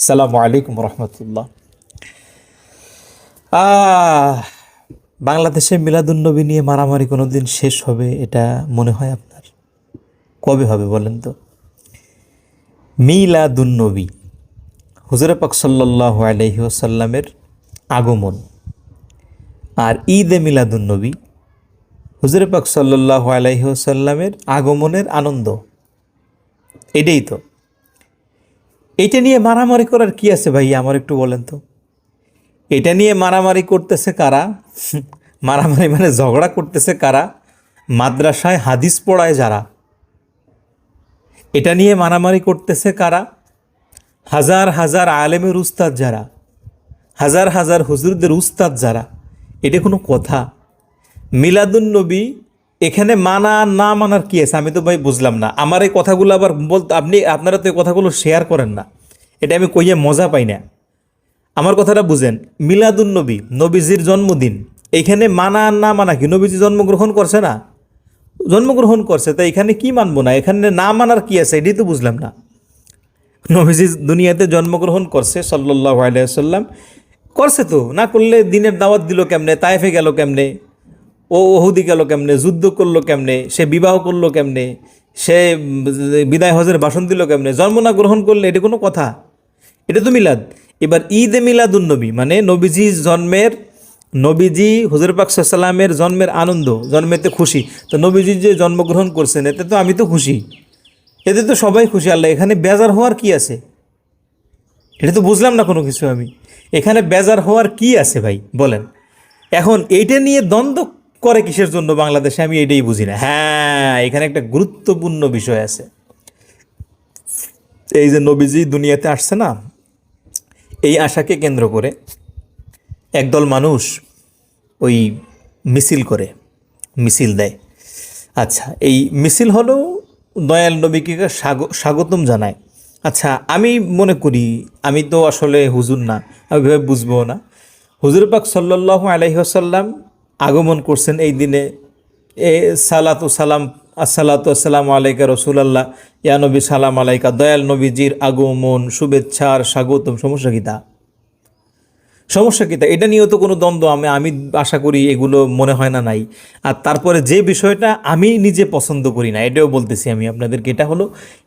আসসালামু আলাইকুম রহমতুল্লাহ বাংলাদেশে মিলাদুন্নবী নিয়ে মারামারি কোনো দিন শেষ হবে এটা মনে হয় আপনার? কবে হবে বলেন তো? মিলাদুন্নবী, হুজুরে পাক সাল্লাহ আলহি আসাল্লামের আগমন আর ঈদে মিলাদুন্নবী, হুজুরে পাক সাল্লাহ আলহি আসাল্লামের আগমনের আনন্দ, এটাই তো। এটা নিয়ে মারামারি করার কি আছে ভাই? আমার একটু বলেন তো। এটা নিয়ে মারামারি করতেছে কারা? মারামারি মানে ঝগড়া করতেছে কারা? মাদ্রাসায় হাদিস পড়ায় যারা। এটা নিয়ে মারামারি করতেছে কারা? হাজার হাজার আলেমের উস্তাদ যারা। হাজার হাজার হুজুরদের উস্তাদ যারা। এটা কোনো কথা। মিলাদুন্নবী এখানে মানা না মানার কি আছে? আমি তো ভাই বুঝলাম না। আমার এই কথাগুলো আবার বলতে আপনি আপনারা তো এই কথাগুলো শেয়ার করেন না। এটা আমি কইয়ে মজা পাই না। আমার কথাটা বুঝেন। মিলাদুন নবী, নবীজির জন্মদিন। এইখানে মানা না মানা কি? নবীজি জন্মগ্রহণ করছে না? জন্মগ্রহণ করছে তাই এখানে কি মানবো না? এখানে না মানার কি আছে? এটাই তো বুঝলাম না। নবীজি দুনিয়াতে জন্মগ্রহণ করছে সাল্লাহ আলাইসাল্লাম করছে তো, না করলে দিনের দাওয়াত দিল কেমনে? তাইফে গেল কেমনে? ও ওহুদি গেল কেমনে? যুদ্ধ করল কেমনে? সে বিবাহ করল কেমনে? সে বিদায় হজের ভাষণ দিল কেমনে? জন্ম না গ্রহণ করলে এটা কোনো কথা? এটা তো মিলাদ। এবার ঈদ এ মিলাদুন্নবী মানে নবীজি জন্মের, নবীজি হুজুর পাক সাল্লামের জন্মের আনন্দ, জন্মেতে খুশি। তো নবীজি যে জন্মগ্রহণ করছেন, এতে তো আমি তো খুশি। এতে তো সবাই খুশি, আল্লাহ। এখানে বেজার হওয়ার কি আছে? এটা তো বুঝলাম না কোনো কিছু আমি। এখানে বেজার হওয়ার কি আছে ভাই? বলেন। এখন এইটা নিয়ে দ্বন্দ্ব করে কিসের জন্য বাংলাদেশে? আমি এটাই বুঝি না। হ্যাঁ এখানে একটা গুরুত্বপূর্ণ বিষয় আছে। এই যে নবীজি দুনিয়াতে আসছে না, এই আশাকে কেন্দ্র করে একদল মানুষ ওই মিছিল করে, মিছিল দেয়। আচ্ছা এই মিছিল হলো দয়াল নবীকে স্বাগ- স্বাগতম জানায়। আচ্ছা আমি মনে করি, আমি তো আসলে হুজুর না, আমি ভেবে বুঝব না। হুজুর পাক সাল্লাহ আলহিহাসাল্লাম আগমন করছেন এই দিনে। এ সালাতু সালাম, আসসালাতু আসসালামু আলাইকা রসুলাল্লাহ। ইয়া নবী সালাম আলাইকা, দয়াল নবীজির আগমন শুভেচ্ছার স্বাগতম। সমস্যা কী তা? সমস্যা কী তা? এটা নিয়েও তো কোনো দ্বন্দ্ব। আমি আমি আশা করি এগুলো মনে হয় না নাই। আর তারপরে যে বিষয়টা আমি নিজে পছন্দ করি না, এটাও বলতেছি আমি আপনাদেরকে। এটা হলো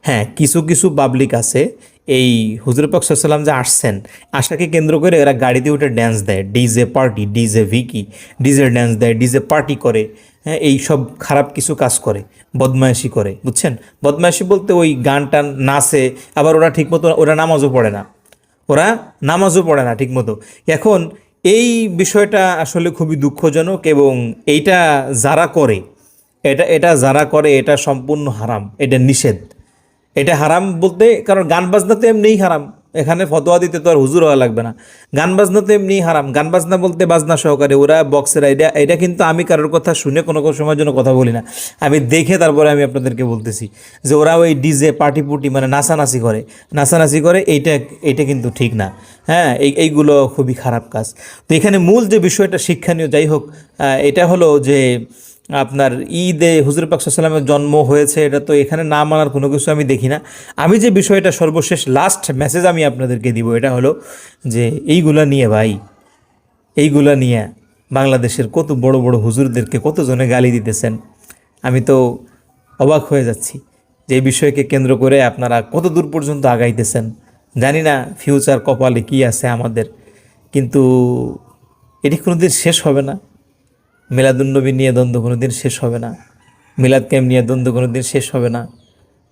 হ্যাঁ কিছু কিছু পাবলিক আছে এই হুজুর পাক সাল্লাম যে আসছেন আশাকে কেন্দ্র করে এরা গাড়িতে উঠে ড্যান্স দেয় DJ party DJ Vicky DJ dance দেয় ডিজে পার্টি করে হ্যাঁ এই সব খারাপ কিছু কাজ করে, বদমায়াশি করে, বুঝছেন? বদমায়াশি বলতে ওই গান টান নাচে, আবার ওরা ঠিকমতো, ওরা নামাজও পড়ে না। ওরা নামাজও পড়ে না ঠিকমতো। এখন এই বিষয়টা আসলে খুবই দুঃখজনক এবং এইটা যারা করে, এটা এটা যারা করে, এটা সম্পূর্ণ হারাম, এটা নিষেধ। এটা হারাম বলতে, কারণ গান বাজনা তো এমনিই হারাম। এখানে ফতোয়া দিতে তো আর হুজুর হওয়া লাগবে না। গান বাজনা তো এমনিই হারাম। গান বাজনা বলতে বাজনা সহকারে ওরা বক্সেরা এটা এটা কিন্তু আমি কারোর কথা শুনে কোনো কোনো সময়ের জন্য কথা বলি না। আমি দেখে তারপরে আমি আপনাদেরকে বলতেছি যে ওরা ওই ডিজে পার্টি পুটি মানে নাচানাচি করে। নাচানাচি করে, এইটা এইটা কিন্তু ঠিক না। হ্যাঁ এই, এইগুলো খুবই খারাপ কাজ। তো এখানে মূল যে বিষয়টা শিক্ষণীয়, যাই হোক এটা হলো যে আপনার ঈদে হুজুর পাক সাল্লামের জন্ম হয়েছে, এটা তো এখানে না মানার কোনো কিছু আমি দেখি না। আমি যে বিষয়টা সর্বশেষ লাস্ট মেসেজ আমি আপনাদেরকে দিব, এটা হলো যে এইগুলা নিয়ে ভাই, এইগুলা নিয়ে বাংলাদেশের কত বড় বড় হুজুরদেরকে কতজনে গালি দিতেছেন, আমি তো অবাক হয়ে যাচ্ছি যে বিষয়কে কেন্দ্র করে আপনারা কত দূর পর্যন্ত আগাইতেছেন। জানি না ফিউচার কপালে কি আছে আমাদের, কিন্তু এটি কোনোদিন শেষ হবে না। মিলাদুন্নবী নিয়ে দ্বন্দ্ব কোনো দিন শেষ হবে না। মিলাদ ক্যাম্প নিয়ে দ্বন্দ্ব কোনো দিন শেষ হবে না।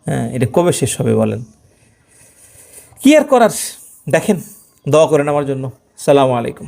হ্যাঁ এটা কবে শেষ হবে বলেন? কি আর করার? দেখেন, দোয়া করেন আমার জন্য। সালামু আলাইকুম।